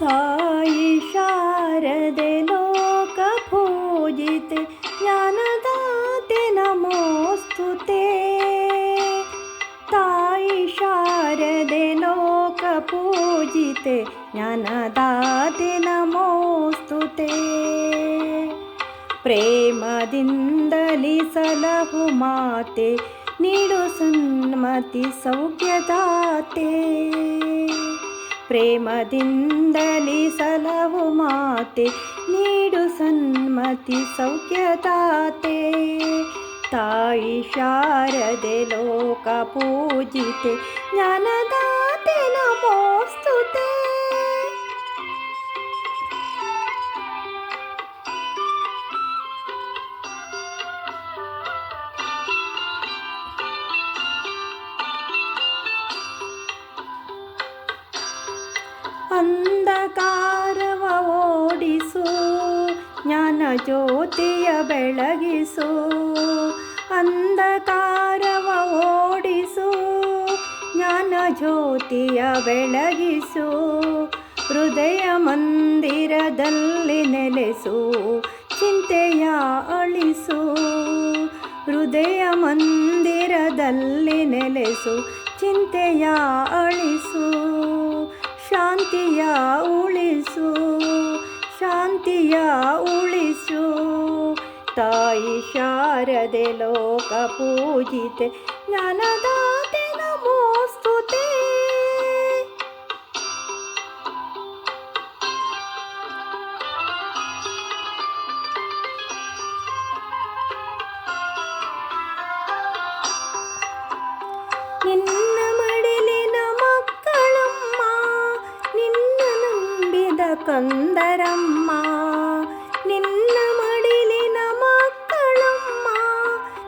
सायि शारदे लोकपूजिते ज्ञानदाते नमोऽस्तु ते। तायि शारदे लोकपूजिते ज्ञानदाते नमोऽस्तु ते। प्रेम दिन्दलि सलहुमाते निरुसुन्मति सौख्यदाते। ಪ್ರೇಮದಿಂದಲಿ ಸಲಹು ಮಾತೆ ನೀಡು ಸನ್ಮತಿ ಸೌಖ್ಯದಾತೆ ತಾಯಿ ಶಾರದೆ ಲೋಕ ಪೂಜಿತೆ ಜ್ಞಾನದಾತೆ ಅಂಧಕಾರವ ಓಡಿಸು, ಜ್ಞಾನ ಜ್ಯೋತಿಯ ಬೆಳಗಿಸು. ಅಂಧಕಾರವ ಓಡಿಸು, ಜ್ಞಾನ ಜ್ಯೋತಿಯ ಬೆಳಗಿಸು. ಹೃದಯ ಮಂದಿರದಲ್ಲಿ ನೆಲೆಸು, ಚಿಂತೆಯ ಅಳಿಸು. ಹೃದಯ ಮಂದಿರದಲ್ಲಿ ನೆಲೆಸು, ಚಿಂತೆಯ ಅಳಿಸು. ಶಾಂತಿಯ ಉಳಿಸು ಶಾಂತಿಯ ಉಳಿಸು ತಾಯಿ ಶಾರದೆ ಲೋಕ ಪೂಜಿತೆ ಜ್ಞಾನದಾತೆ ಕಂದರಮ್ಮ ನಿನ್ನ ಮಡಿಲಿನ ಮಕ್ಕಳಮ್ಮ,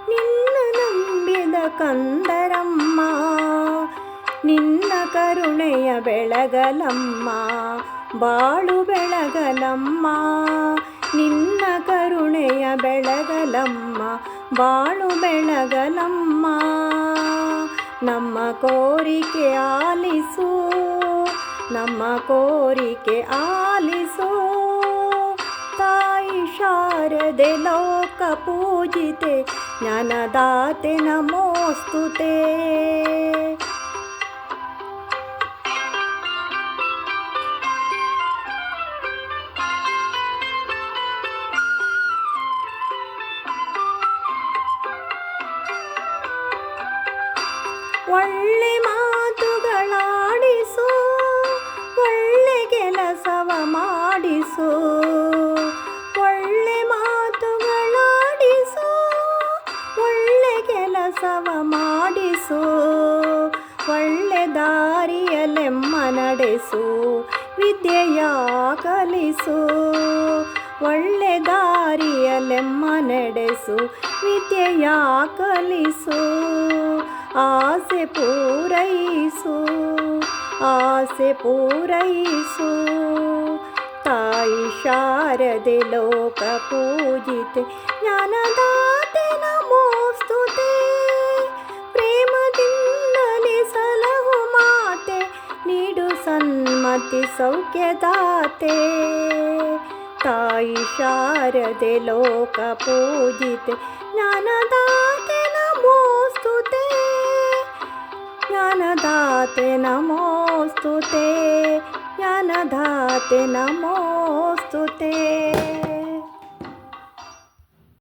ನಿನ್ನ ನಂಬಿದ ಕಂದರಮ್ಮ, ನಿನ್ನ ಕರುಣೆಯ ಬೆಳಗಲಮ್ಮ, ಬಾಳು ಬೆಳಗಲಮ್ಮ, ನಿನ್ನ ಕರುಣೆಯ ಬೆಳಗಲಮ್ಮ, ಬಾಳು ಬೆಳಗಲಮ್ಮ. ನಮ್ಮ ಕೋರಿಕೆ ಆಲಿಸು. ನಮ್ಮ ಕೋರಿಕೆ ಆಲಿಸು ತಾಯಿ ಶಾರದೆ ಲೋಕ ಪೂಜಿತೆ ಜ್ಞಾನದಾತೆ ನಮೋಸ್ತುತೆ ಒಳ್ಳೆ ಮಾತುಗಳಾಡಿಸು ನಡೆಸು, ವಿದ್ಯೆಯ ಕಲಿಸು, ಒಳ್ಳೆ ದಾರಿಯಲೆಮ್ಮ ನಡೆಸು, ವಿದ್ಯೆಯ ಕಲಿಸು, ಆಸೆ ಪೂರೈಸು ಆಸೆ ಪೂರೈಸು. ತಾಯಿ ಶಾರದೆ ಲೋಕ ಪೂಜಿತೆ, ಜ್ಞಾನದಾತೆ ನಮೋಸ್ತುತೆ शान्ति सौख्यदाते तायि शारदे लोकपूजिते ज्ञानदाते नमोऽस्तु ते ज्ञानदाते नमोऽस्तु ते ज्ञानदाते नमोऽस्तु ते